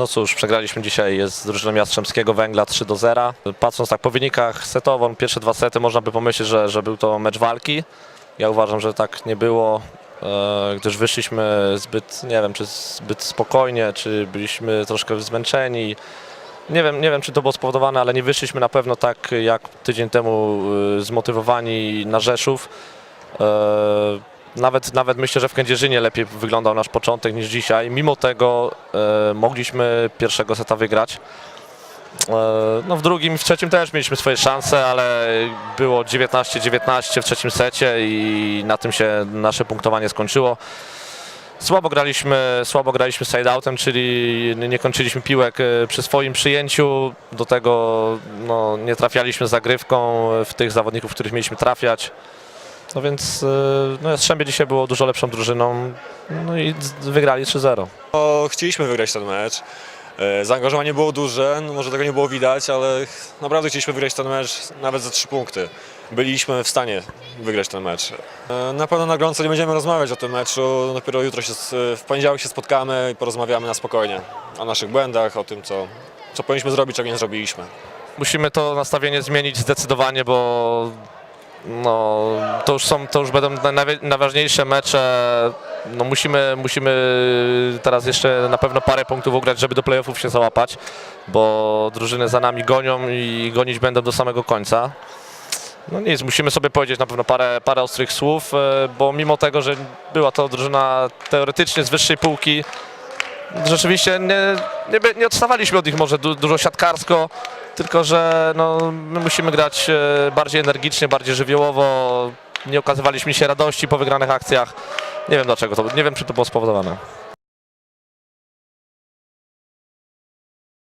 No cóż, przegraliśmy dzisiaj z drużyną Jastrzębskiego Węgla 3 do 0. Patrząc tak po wynikach setowo, pierwsze dwa sety można by pomyśleć, że, że był to mecz walki. Ja uważam, że tak nie było, e, gdyż wyszliśmy zbyt, nie wiem, czy zbyt spokojnie, czy byliśmy troszkę zmęczeni. Nie wiem, nie wiem, czy to było spowodowane, ale nie wyszliśmy na pewno tak jak tydzień temu e, zmotywowani na Rzeszów. Nawet, nawet myślę, że w Kędzierzynie lepiej wyglądał nasz początek niż dzisiaj. Mimo tego e, mogliśmy pierwszego seta wygrać. E, no w drugim, w trzecim też mieliśmy swoje szanse, ale było 19-19 w trzecim secie i na tym się nasze punktowanie skończyło. Słabo graliśmy, słabo graliśmy side-outem, czyli nie kończyliśmy piłek e, przy swoim przyjęciu. Do tego no, nie trafialiśmy zagrywką w tych zawodników, których mieliśmy trafiać. No więc e, no, Jastrzębie dzisiaj było dużo lepszą drużyną no i wygrali 3-0. No, chcieliśmy wygrać ten mecz. E, Zaangażowanie było duże, no może tego nie było widać, ale naprawdę chcieliśmy wygrać ten mecz nawet za trzy punkty. Byliśmy w stanie wygrać ten mecz. E, Na pewno na gorąco nie będziemy rozmawiać o tym meczu. Dopiero jutro się, s- w poniedziałek się spotkamy i porozmawiamy na spokojnie o naszych błędach, o tym, co, co powinniśmy zrobić, czego nie zrobiliśmy. Musimy to nastawienie zmienić zdecydowanie, bo no, to, już są, to już będą na- najwa- najważniejsze mecze. No, musimy, musimy teraz jeszcze na pewno parę punktów ugrać, żeby do playoffów się załapać, bo drużyny za nami gonią i gonić będą do samego końca. No nic, musimy sobie powiedzieć na pewno parę, parę ostrych słów, e, bo mimo tego, że była to drużyna teoretycznie z wyższej półki, rzeczywiście nie, nie, nie odstawaliśmy od nich może du, dużo siatkarsko, tylko że no, my musimy grać e, bardziej energicznie, bardziej żywiołowo. Nie okazywaliśmy się radości po wygranych akcjach. Nie wiem dlaczego to, nie wiem czy to było spowodowane.